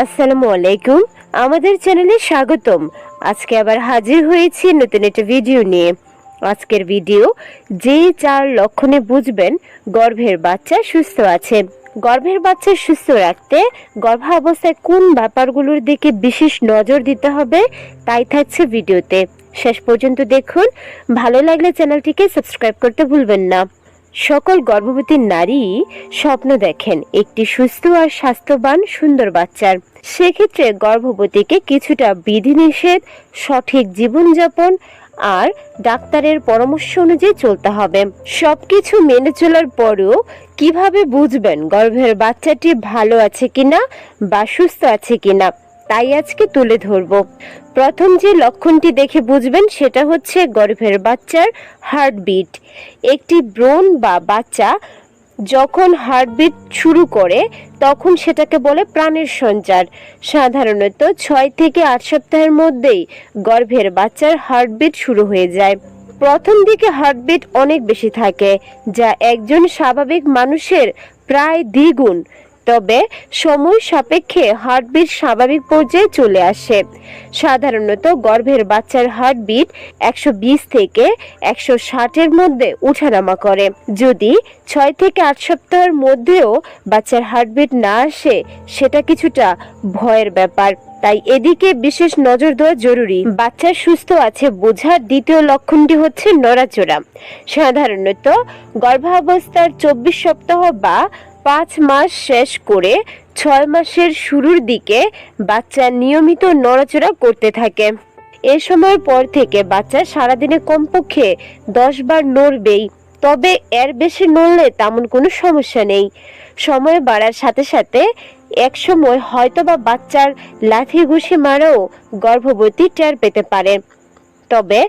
আসসালামু আলাইকুম। আমাদের চ্যানেলে স্বাগতম। আজকে আবার হাজির হয়েছি নতুন একটা ভিডিও নিয়ে। আজকের ভিডিও, যে চার লক্ষণে বুঝবেন গর্ভের বাচ্চা সুস্থ আছে। গর্ভের বাচ্চা সুস্থ রাখতে গর্ভাবস্থায় কোন ব্যাপারগুলোর দিকে বিশেষ নজর দিতে হবে, তাই থাকছে ভিডিওতে। শেষ পর্যন্ত দেখুন। ভালো লাগলে চ্যানেলটিকে সাবস্ক্রাইব করতে ভুলবেন না। সকল গর্ভবতী নারী স্বপ্ন দেখেন, একটি সুস্থ আর স্বাস্থ্যবান সুন্দর বাচ্চার। সেক্ষেত্রে গর্ভবতীকে কিছুটা বিধিনিষেধ, সঠিক জীবনযাপন আর ডাক্তারের পরামর্শ অনুযায়ী চলতে হবে। সবকিছু মেনে চলার পরেও কীভাবে বুঝবেন গর্ভের বাচ্চাটি ভালো আছে কিনা বা সুস্থ আছে কিনা? তাই আজকে তুলে ধরব। প্রথম যে লক্ষণটি দেখে বুঝবেন সেটা হচ্ছে গর্ভের বাচ্চার হার্টবিট। একটি ব্রণ বা বাচ্চা যখন হার্টবিট শুরু করে, তখন সেটাকে বলে প্রাণের সঞ্চার। সাধারণত ছয় থেকে আট সপ্তাহের মধ্যেই গর্ভের বাচ্চার হার্টবিট শুরু হয়ে যায়। প্রথম দিকে হার্টবিট অনেক বেশি থাকে, যা একজন স্বাভাবিক মানুষের প্রায় দ্বিগুণ। তবে সময় সাপেক্ষে হার্টবিট স্বাভাবিক পর্যায়ে চলে আসে। সাধারণত গর্ভের বাচ্চার হার্টবিট একশো বিশ থেকে একশো ষাটের মধ্যে উঠানামা করে। যদি ছয় থেকে আট সপ্তাহের মধ্যেও বাচ্চার হার্টবিট না আসে, সেটা কিছুটা ভয়ের ব্যাপার। তাই এদিকে বিশেষ নজর দেওয়া জরুরি। বাচ্চা সুস্থ আছে বোঝার দ্বিতীয় লক্ষণটি হচ্ছে নড়াচড়া। সাধারণত গর্ভাবস্থার চব্বিশ সপ্তাহ বা পাঁচ মাস শেষ করে ছয় মাসের শুরুর দিকে বাচ্চা নিয়মিত নড়াচড়া করতে থাকে। এ সময়ের পর থেকে বাচ্চা সারাদিনে কমপক্ষে দশ বার নড়বেই, তবে এর বেশি নড়লে তেমন কোনো সমস্যা নেই। সময় বাড়ার সাথে সাথে এক সময় হয়তোবা বাচ্চার লাথি ঘুষি মারাও গর্ভবতী টের পেতে পারে। তবে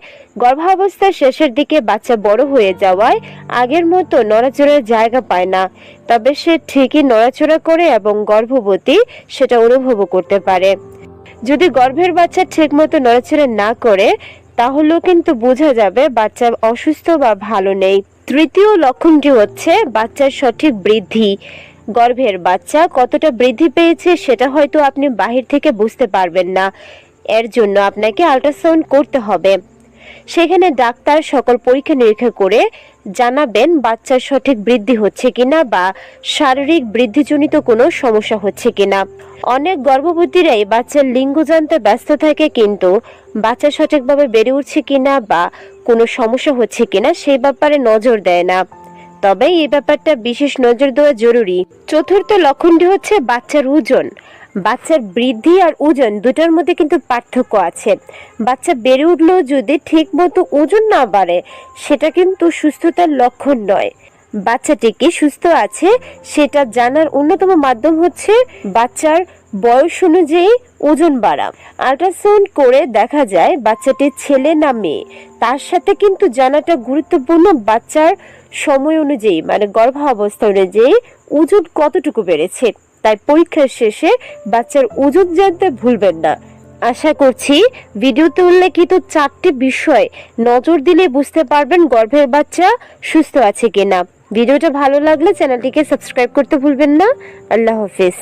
গর্ভাবস্থার শেষের দিকে বাচ্চা বড় হয়ে যাওয়ায় আগের মতো নড়াচড়ার জায়গা পায় না। তবে সে ঠিকই নড়াচড়া করে এবং গর্ভবতী সেটা অনুভবও করতে পারে। যদি গর্ভের বাচ্চা ঠিকমতো নড়াচড়া না করে, তাহলেও কিন্তু বোঝা যাবে বাচ্চা অসুস্থ বা ভালো নেই। তৃতীয় লক্ষণটি হচ্ছে বাচ্চার সঠিক বৃদ্ধি। গর্ভের বাচ্চা কতটা বৃদ্ধি পেয়েছে সেটা হয়তো আপনি বাহির থেকে বুঝতে পারবেন না। এর জন্য আপনাকে আল্ট্রাসাউন্ড করতে হবে। সেখানে ডাক্তার সকল পরীক্ষা নিরীক্ষা করে জানাবেন বাচ্চার সঠিক বৃদ্ধি হচ্ছে কিনা বা শারীরিক বৃদ্ধিজনিত কোনো সমস্যা হচ্ছে কিনা। অনেক গর্ভবতীরাই বাচ্চার লিঙ্গ জানতে ব্যস্ত থাকে কিন্তু বাচ্চা সঠিকভাবে বেড়ে উঠছে কিনা বা কোনো সমস্যা হচ্ছে কিনা সেই ব্যাপারে নজর দেয় না। তবে এই ব্যাপারটা বিশেষ নজর দেওয়া জরুরি। চতুর্থ লক্ষণটি হচ্ছে বাচ্চার ওজন। বাচ্চার বৃদ্ধি আর ওজন দুটার মধ্যে কিন্তু পার্থক্য আছে। বাচ্চা বেড়ে উঠলেও যদি ঠিক মতো ওজন না বাড়ে, সেটা কিন্তু সুস্থতার লক্ষণ নয়। বাচ্চাটি কি সুস্থ আছে সেটা জানার অন্যতম মাধ্যম হচ্ছে বাচ্চার বয়স অনুযায়ী ওজন বাড়া। আল্ট্রাসাউন্ড করে দেখা যায় বাচ্চাটি ছেলে না মেয়ে। তার সাথে কিন্তু জানাটা গুরুত্বপূর্ণ বাচ্চার সময় অনুযায়ী মানে গর্ভাবস্থা অনুযায়ী ওজন কতটুকু বেড়েছে। তাই পরীক্ষার শেষে বাচ্চার ওজন জানতে ভুলবেন না। আশা করছি ভিডিওতে উল্লেখিত চারটি বিষয় নজর দিলে বুঝতে পারবেন গর্ভের বাচ্চা সুস্থ আছে কিনা। ভিডিওটা ভালো লাগলে চ্যানেলটিকে সাবস্ক্রাইব করতে ভুলবেন না। আল্লাহ হাফিজ।